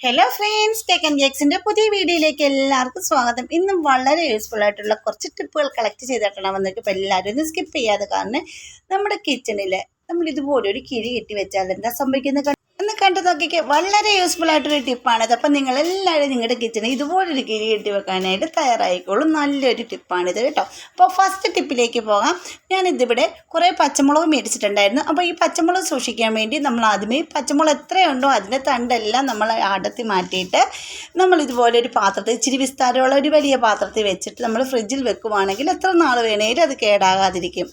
Hello friends tech and ജെക്സിന്റെ പുതിയ വീഡിയോയിലേക്ക് എല്ലാവർക്കും സ്വാഗതം. ഇന്നും വളരെ യൂസ്ഫുൾ ആയിട്ടുള്ള കുറച്ച് ടിപ്പുകൾ കളക്ട് ചെയ്തിട്ടാണ് വന്നിട്ട് ഇപ്പോൾ എല്ലാവരും ഒന്ന് സ്കിപ്പ് ചെയ്യാതെ കാരണം നമ്മുടെ കിച്ചണിൽ നമ്മൾ ഇതുപോലെ ഒരു കിഴി കെട്ടി വെച്ചാൽ എന്താ സംഭവിക്കുന്നത്? ഒന്ന് കണ്ടു നോക്കിക്കേ. വളരെ യൂസ്ഫുൾ ആയിട്ടൊരു ടിപ്പാണിത് അപ്പം നിങ്ങൾ എല്ലാവരും നിങ്ങളുടെ കിച്ചണിൽ ഇതുപോലൊരു കിഴി കെട്ടി വെക്കാനായിട്ട് തയ്യാറായിക്കോളും. നല്ലൊരു ടിപ്പാണിത് കേട്ടോ. അപ്പോൾ ഫസ്റ്റ് ടിപ്പിലേക്ക് പോകാം. ഞാനിതിവിടെ കുറേ പച്ചമുളക് മേടിച്ചിട്ടുണ്ടായിരുന്നു. അപ്പോൾ ഈ പച്ചമുളക് സൂക്ഷിക്കാൻ വേണ്ടി നമ്മൾ ആദ്യമേ പച്ചമുളക് എത്രയുണ്ടോ അതിന്റെ തണ്ടെല്ലാം നമ്മൾ അടത്തി മാറ്റിയിട്ട് നമ്മൾ ഇതുപോലെ ഒരു പാത്രത്തിൽ ഇച്ചിരി വിസ്താരമുള്ള ഒരു വലിയ പാത്രത്തിൽ വെച്ചിട്ട് നമ്മൾ ഫ്രിഡ്ജിൽ വെക്കുവാണെങ്കിൽ എത്ര നാൾ വേണേലും അത് കേടാകാതിരിക്കും.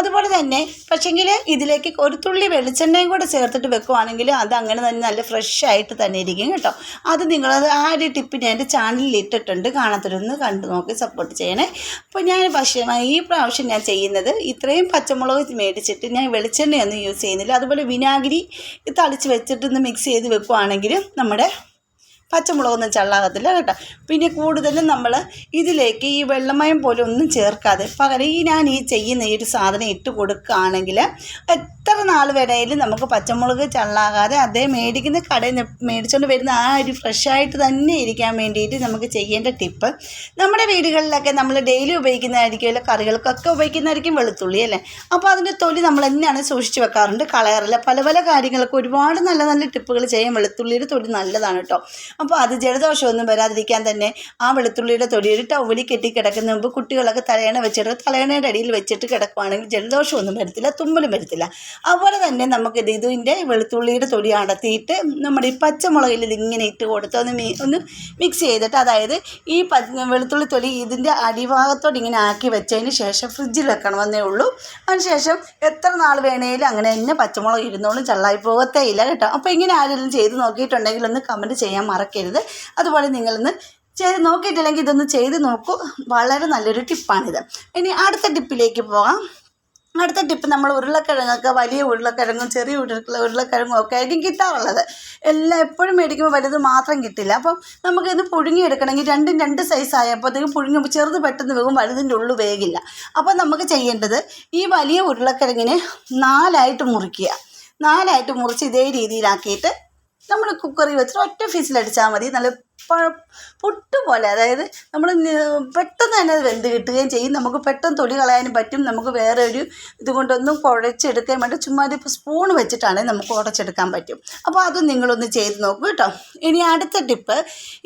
അതുപോലെ തന്നെ പക്ഷേങ്കിൽ ഇതിലേക്ക് ഒരു തുള്ളി വെളിച്ചെണ്ണയും കൂടെ ചേർത്തിട്ട് വെക്കുവാണെങ്കിൽ അത് അങ്ങനെ തന്നെ നല്ല ഫ്രഷ് ആയിട്ട് തന്നെ ഇരിക്കും കേട്ടോ. അത് നിങ്ങൾ ആ ഒരു ടിപ്പ് ഞാൻ എന്റെ ചാനലിൽ ഇട്ടിട്ടുണ്ട്. കാണാത്തൊരുന്ന് കണ്ടു നോക്കി സപ്പോർട്ട് ചെയ്യണേ. അപ്പോൾ ഞാൻ പക്ഷേ ഈ പ്രാവശ്യം ഞാൻ ചെയ്യുന്നത് ഇത്രയും പച്ചമുളക് മേടിച്ചിട്ട് ഞാൻ വെളിച്ചെണ്ണയൊന്നും യൂസ് ചെയ്യുന്നില്ല. അതുപോലെ വിനാഗിരി തളിച്ച് വെച്ചിട്ടൊന്ന് മിക്സ് ചെയ്ത് വെക്കുവാണെങ്കിൽ നമ്മുടെ പച്ചമുളകൊന്നും ചള്ളാകത്തില്ല കേട്ടോ. പിന്നെ കൂടുതലും നമ്മൾ ഇതിലേക്ക് ഈ വെള്ളമയം പോലെ ഒന്നും ചേർക്കാതെ പകരം ഈ ഞാൻ ഈ ചെയ്യുന്ന ഈ ഒരു സാധനം ഇട്ട് കൊടുക്കുകയാണെങ്കിൽ എത്ര നാൾ വരെയും നമുക്ക് പച്ചമുളക് ചള്ളാകാതെ അതേ മേടിക്കുന്ന കടയിൽ നിന്ന് മേടിച്ചുകൊണ്ട് വരുന്ന ആ ഒരു ഫ്രഷായിട്ട് തന്നെ ഇരിക്കാൻ വേണ്ടിയിട്ട് നമുക്ക് ചെയ്യേണ്ട ടിപ്പ് നമ്മുടെ വീടുകളിലൊക്കെ നമ്മൾ ഡെയിലി ഉപയോഗിക്കുന്നതായിരിക്കുമല്ലോ കറികൾക്കൊക്കെ ഉപയോഗിക്കുന്നതായിരിക്കും വെളുത്തുള്ളി അല്ലേ? അപ്പോൾ അതിന്റെ തൊലി നമ്മൾ തന്നെയാണ് സൂക്ഷിച്ച് വെക്കാറുണ്ട് കളയാറില്ല. പല പല കാര്യങ്ങൾക്ക് ഒരുപാട് നല്ല നല്ല ടിപ്പുകൾ ചെയ്യാൻ വെളുത്തുള്ളിയുടെ തൊലി നല്ലതാണ് കേട്ടോ. അപ്പോൾ അത് ജലദോഷമൊന്നും വരാതിരിക്കാൻ തന്നെ ആ വെളുത്തുള്ളിയുടെ തൊടി ഒരു ടൗവലി കെട്ടി കിടക്കുന്ന മുമ്പ് കുട്ടികളൊക്കെ തലയണ വെച്ചിട്ട് തലയണയുടെ അടിയിൽ വെച്ചിട്ട് കിടക്കുവാണെങ്കിൽ ജലദോഷമൊന്നും വരത്തില്ല തുമ്മലും വരത്തില്ല. അതുപോലെ തന്നെ നമുക്ക് ഇത് ഇതിന്റെ വെളുത്തുള്ളിയുടെ തൊടി അടത്തിയിട്ട് നമ്മുടെ ഈ പച്ചമുളകിൽ ഇതിങ്ങനെ ഇട്ട് കൊടുത്ത് ഒന്ന് മീ ഒന്ന് മിക്സ് ചെയ്തിട്ട് അതായത് ഈ പ വെളുത്തുള്ളി തൊലി ഇതിന്റെ അടിഭാഗത്തോട് ഇങ്ങനെ ആക്കി വെച്ചതിന് ശേഷം ഫ്രിഡ്ജിൽ വെക്കണമെന്നേ ഉള്ളൂ. അതിനുശേഷം എത്ര നാൾ വേണേലും അങ്ങനെ തന്നെ പച്ചമുളക് ഇരുന്നോളും ചള്ളായി പോകത്തേ ഇല്ല കേട്ടോ. അപ്പോൾ ഇങ്ങനെ ആരെങ്കിലും ചെയ്ത് നോക്കിയിട്ടുണ്ടെങ്കിൽ ഒന്ന് കമന്റ് ചെയ്യാൻ മറക്കരുത്. അതുപോലെ നിങ്ങളിന്ന് ചെയ്ത് നോക്കിയിട്ടില്ലെങ്കിൽ ഇതൊന്ന് ചെയ്ത് നോക്കൂ. വളരെ നല്ലൊരു ടിപ്പാണിത്. ഇനി അടുത്ത ടിപ്പിലേക്ക് പോകാം. അടുത്ത ടിപ്പ് നമ്മൾ ഉരുളക്കിഴങ്ങൊക്കെ വലിയ ഉരുളക്കിഴങ്ങും ചെറിയ ഉരുള ഉരുളക്കിഴങ്ങും ഒക്കെ ആയിരിക്കും കിട്ടാറുള്ളത്. എല്ലാം എപ്പോഴും മേടിക്കുമ്പോൾ വലുത് മാത്രം കിട്ടില്ല. അപ്പം നമുക്കിത് പുഴുങ്ങിയെടുക്കണമെങ്കിൽ രണ്ടും രണ്ട് സൈസ് ആയപ്പോഴത്തേക്കും പുഴുങ്ങുമ്പോൾ ചെറുത് പെട്ടെന്ന് വേകും വലുതിന്റെ ഉള്ളു വേകില്ല അപ്പം നമുക്ക് ചെയ്യേണ്ടത് ഈ വലിയ ഉരുളക്കിഴങ്ങിനെ നാലായിട്ട് മുറിക്കുക. നാലായിട്ട് മുറിച്ച് ഇതേ രീതിയിലാക്കിയിട്ട് നമ്മൾ കുക്കറിൽ വെച്ചിട്ട് ഒറ്റ ഫീസിലടിച്ചാൽ മതി. നല്ല പുട്ട് പോലെ അതായത് നമ്മൾ പെട്ടെന്ന് തന്നെ അത് വെന്ത് കിട്ടുകയും ചെയ്യും. നമുക്ക് പെട്ടെന്ന് തൊലി കളയാനും പറ്റും. നമുക്ക് വേറെ ഒരു ഇതുകൊണ്ടൊന്നും കുഴച്ചെടുക്കാൻ വേണ്ടി ചുമ്മാ ഒരു സ്പൂൺ വെച്ചിട്ടാണ് നമുക്ക് ഉടച്ചെടുക്കാൻ പറ്റും. അപ്പോൾ അത് നിങ്ങളൊന്ന് ചെയ്ത് നോക്കൂ കേട്ടോ. ഇനി അടുത്ത ടിപ്പ്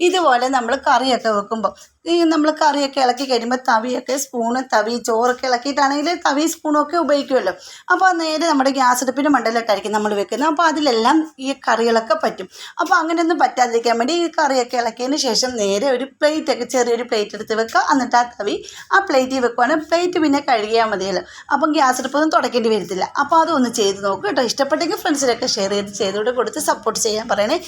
ഇതുപോലെ നമ്മൾ കറിയൊക്കെ വെക്കുമ്പോൾ ഈ നമ്മൾ കറിയൊക്കെ ഇളക്കി കഴിയുമ്പോൾ തവിയൊക്കെ സ്പൂണ് തവി ചോറൊക്കെ ഇളക്കിയിട്ടാണെങ്കിൽ തവി സ്പൂണൊക്കെ ഉപയോഗിക്കുമല്ലോ അപ്പോൾ നേരെ നമ്മുടെ ഗ്യാസ് അടുപ്പിന്റെ മണ്ടലിട്ടായിരിക്കും നമ്മൾ വെക്കുന്നത്. അപ്പോൾ അതിലെല്ലാം ഈ കറികളൊക്കെ പറ്റും. അപ്പോൾ അങ്ങനെയൊന്നും പറ്റാതിരിക്കാൻ വേണ്ടി ഈ കറിയൊക്കെ ഇളക്കിയതിന് ശേഷം നേരെ ഒരു പ്ലേറ്റ് ഒക്കെ ചെറിയൊരു പ്ലേറ്റ് എടുത്ത് വെക്കുക. എന്നിട്ട് ആ തവി ആ പ്ലേറ്റിൽ വെക്കുവാണെങ്കിൽ പ്ലേറ്റ് പിന്നെ കഴുകിയാൽ മതിയല്ലോ. അപ്പം ഗ്യാസ് അടുപ്പൊന്നും തുടക്കേണ്ടി വരത്തില്ല. അപ്പോൾ അതൊന്ന് ചെയ്ത് നോക്കുക കേട്ടോ. ഇഷ്ടപ്പെട്ടെങ്കിൽ ഫ്രണ്ട്സിനൊക്കെ ഷെയർ ചെയ്ത് ചെയ്തുകൊണ്ട് കൊടുത്ത് സപ്പോർട്ട് ചെയ്യാൻ പറയണേ.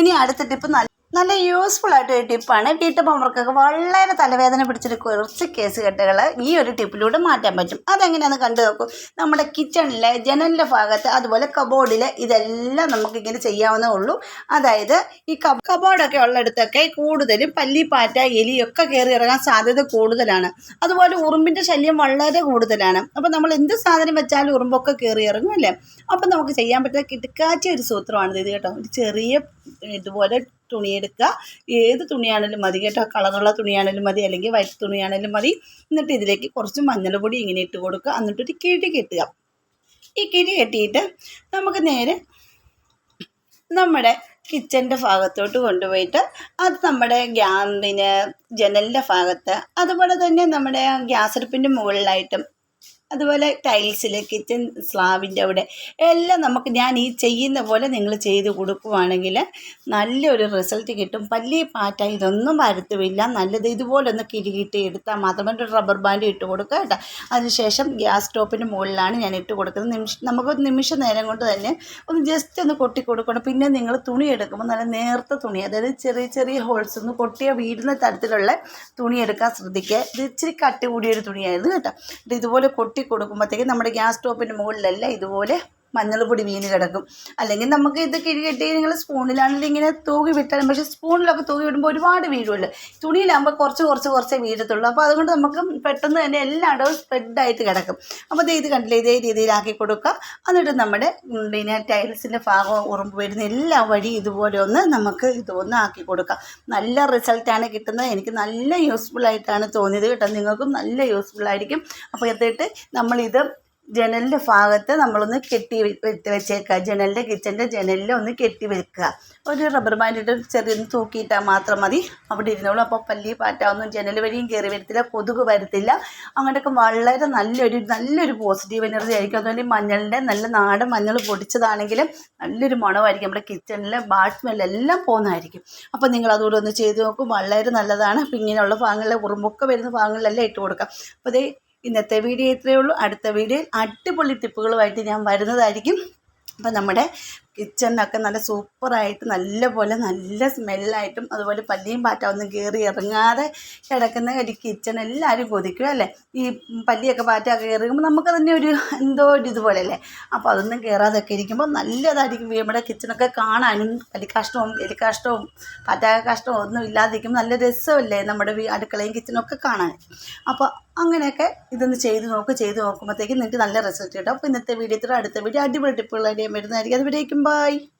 ഇനി അടുത്ത ടിപ്പ് നല്ല യൂസ്ഫുൾ ആയിട്ട് ഒരു ടിപ്പാണ് വീട്ടമ്മമാർക്കൊക്കെ വളരെ തലവേദന പിടിച്ചിട്ട് കുറച്ച് കേസ് കെട്ടുകൾ ഈ ഒരു ടിപ്പിലൂടെ മാറ്റാൻ പറ്റും. അതെങ്ങനെയാണെന്ന് കണ്ടു നോക്കൂ. നമ്മുടെ കിച്ചണിലെ ജനലിന്റെ ഭാഗത്ത് അതുപോലെ കബോർഡിൽ ഇതെല്ലാം നമുക്കിങ്ങനെ ചെയ്യാവുന്നേ ഉള്ളൂ. അതായത് ഈ കബ് കബോർഡൊക്കെ ഉള്ളിടത്തൊക്കെ കൂടുതലും പല്ലി പല്ലിപ്പാറ്റ എലിയൊക്കെ കയറി ഇറങ്ങാൻ സാധ്യത കൂടുതലാണ്. അതുപോലെ ഉറുമ്പിന്റെ ശല്യം വളരെ കൂടുതലാണ്. അപ്പോൾ നമ്മൾ എന്ത് സാധനം വെച്ചാലും ഉറുമ്പൊക്കെ കയറി ഇറങ്ങും അല്ലേ? അപ്പം നമുക്ക് ചെയ്യാൻ പറ്റുന്ന കിടക്കാച്ച ഒരു സൂത്രമാണിത് കേട്ടോ. ഒരു ചെറിയ ഇതുപോലെ തുണിയെടുക്കുക. ഏത് തുണിയാണെങ്കിലും മതി. കേട്ടോ? കളറുള്ള തുണിയാണെങ്കിലും മതി. അല്ലെങ്കിൽ വൈറ്റ് തുണിയാണെങ്കിലും മതി. എന്നിട്ട് ഇതിലേക്ക് കുറച്ച് മഞ്ഞൾപ്പൊടി ഇങ്ങനെ ഇട്ട് കൊടുക്കുക. എന്നിട്ടൊരു കിഴി കെട്ടുക. ഈ കിഴി കെട്ടിയിട്ട് നമുക്ക് നേരെ നമ്മുടെ കിച്ചന്റെ ഭാഗത്തോട്ട് കൊണ്ടുപോയിട്ട് അത് നമ്മുടെ ഗ്യാ ജനലിന്റെ ഭാഗത്ത് അതുപോലെ തന്നെ നമ്മുടെ ഗ്യാസ് അടുപ്പിന്റെ മുകളിലായിട്ടും അതുപോലെ ടൈൽസിൽ കിച്ചൺ സ്ലാബിന്റെ അവിടെ എല്ലാം നമുക്ക് ഞാൻ ഈ ചെയ്യുന്ന പോലെ നിങ്ങൾ ചെയ്ത് കൊടുക്കുവാണെങ്കിൽ നല്ലൊരു റിസൾട്ട് കിട്ടും. പല്ലി പാറ്റ ഇതൊന്നും വരുത്തുമില്ല നല്ലത് ഇതുപോലെ ഒന്ന് കിഴികിട്ടി എടുത്താൽ മാത്രമേ ഒരു റബ്ബർ ബാൻഡ് ഇട്ട് കൊടുക്കുക കേട്ടോ. അതിനുശേഷം ഗ്യാസ് സ്റ്റോപ്പിന് മുകളിലാണ് ഞാൻ ഇട്ട് കൊടുക്കുന്നത്. നിമിഷം നമുക്ക് നിമിഷ നേരം കൊണ്ട് തന്നെ ഒന്ന് ജസ്റ്റ് ഒന്ന് കൊട്ടി കൊടുക്കണം. പിന്നെ നിങ്ങൾ തുണി എടുക്കുമ്പോൾ നല്ല നേർത്ത തുണി അതായത് ചെറിയ ചെറിയ ഹോൾസ് ഒന്ന് കൊട്ടിയ വീടുന്ന തരത്തിലുള്ള തുണി എടുക്കാൻ ശ്രദ്ധിക്കുക. ഇത് ഇച്ചിരി കട്ടി കൂടിയൊരു തുണിയായിരുന്നു കേട്ടോ. ഇത് ഇതുപോലെ കൊട്ടി കൊടുക്കുമ്പോഴത്തേക്ക് നമ്മുടെ ഗ്യാസ് സ്റ്റോപ്പിന്റെ മുകളിലെല്ലാം ഇതുപോലെ മഞ്ഞൾപ്പൊടി വീണ് കിടക്കും. അല്ലെങ്കിൽ നമുക്ക് ഇത് കിഴികെട്ടി നിങ്ങൾ സ്പൂണിലാണെങ്കിൽ ഇങ്ങനെ തൂകി വിട്ടാലും പക്ഷേ സ്പൂണിലൊക്കെ തൂകി വിടുമ്പോൾ ഒരുപാട് വീഴുമല്ലോ. തുണിയിലാകുമ്പോൾ കുറച്ച് കുറച്ച് കുറച്ചേ വീഴത്തുള്ളൂ. അപ്പോൾ അതുകൊണ്ട് നമുക്ക് പെട്ടെന്ന് തന്നെ എല്ലായിടവും സ്പ്രെഡായിട്ട് കിടക്കും. അപ്പോൾ ഇത് കണ്ടില്ലേ? ഇതേ രീതിയിലാക്കി കൊടുക്കുക. എന്നിട്ട് നമ്മുടെ പിന്നെ ടൈൽസിന്റെ ഭാഗം ഉറുമ്പ് വരുന്ന എല്ലാ വഴി ഇതുപോലെ ഒന്ന് നമുക്ക് ഇതൊന്ന് ആക്കി കൊടുക്കാം. നല്ല റിസൾട്ടാണ് കിട്ടുന്നത്. എനിക്ക് നല്ല യൂസ്ഫുൾ ആയിട്ടാണ് തോന്നിയത് കേട്ടോ. നിങ്ങൾക്കും നല്ല യൂസ്ഫുൾ ആയിരിക്കും. അപ്പോൾ എന്നിട്ട് നമ്മളിത് ജനലിന്റെ ഭാഗത്ത് നമ്മളൊന്ന് കെട്ടി വെച്ചേക്കുക ജനലിന്റെ കിച്ചന്റെ ജനലിൽ ഒന്ന് കെട്ടി വെക്കുക. ഒരു റബ്ബർ ബാൻഡിട്ട് ചെറിയൊന്ന് തൂക്കിയിട്ടാൽ മാത്രം മതി. അവിടെ ഇരുന്നോളൂ. അപ്പോൾ പല്ലി പാറ്റാവൊന്നും. ജനൽ വഴിയും കയറി വരത്തില്ല. കൊതുക് വരത്തില്ല. അങ്ങനെയൊക്കെ വളരെ നല്ലൊരു നല്ലൊരു പോസിറ്റീവ് എനർജി ആയിരിക്കും. അതുപോലെ മഞ്ഞളിന്റെ നല്ല നാടൻ മഞ്ഞൾ പൊടിച്ചതാണെങ്കിലും നല്ലൊരു മണമായിരിക്കും. നമ്മുടെ കിച്ചണിലെ ബാഡ് സ്മെല്ലെല്ലാം പോകുന്നതായിരിക്കും. അപ്പോൾ നിങ്ങൾ അതുകൂടെ ഒന്ന് ചെയ്ത് നോക്കും. വളരെ നല്ലതാണ്. അപ്പം ഇങ്ങനെയുള്ള ഭാഗങ്ങളിലെ ഉറുമ്പൊക്കെ വരുന്ന ഭാഗങ്ങളിലെല്ലാം ഇട്ട് കൊടുക്കാം. അപ്പോൾ അതേ ഇന്നത്തെ വീഡിയോ ഇത്രയേ ഉള്ളൂ. അടുത്ത വീഡിയോയിൽ അടിപൊളി ടിപ്പുകളുമായിട്ട് ഞാൻ വരുന്നതായിരിക്കും. അപ്പം നമ്മുടെ കിച്ചണിനൊക്കെ നല്ല സൂപ്പറായിട്ട് നല്ല പോലെ നല്ല സ്മെല്ലായിട്ടും അതുപോലെ പല്ലിയും പാറ്റൊന്നും കയറി ഇറങ്ങാതെ കിടക്കുന്ന ഒരു കിച്ചൺ എല്ലാവരും കൊതിക്കും അല്ലേ? ഈ പല്ലിയൊക്കെ പാറ്റൊക്കെ കയറുമ്പോൾ നമുക്ക് തന്നെ ഒരു എന്തോ ഒരു ഇതുപോലെ അല്ലേ അപ്പോൾ അതൊന്നും കയറാതൊക്കെ ഇരിക്കുമ്പോൾ നല്ലതായിരിക്കും നമ്മുടെ കിച്ചണൊക്കെ കാണാനും പല്ലിക്കാഷ്ടവും എലിക്കാഷ്ടവും പാറ്റാകാഷ്ടവും ഒന്നും ഇല്ലാതിരിക്കുമ്പോൾ നല്ല രസമല്ലേ നമ്മുടെ വീ- അടുക്കളയും കിച്ചണൊക്കെ കാണാൻ? അപ്പോൾ അങ്ങനെയൊക്കെ ഇതൊന്ന് ചെയ്ത് നോക്കുക ചെയ്ത് നോക്കുമ്പോഴത്തേക്കും നിങ്ങൾക്ക് നല്ല റിസൾട്ട് കിട്ടും. അപ്പോൾ ഇന്നത്തെ വീഡിയോ അടുത്ത വീഡിയോ അടിപൊളി ടിപ്പുകളായിട്ട് വരുന്നതായിരിക്കും വരുന്നതായിരിക്കും. അതുവരേക്കും Bye.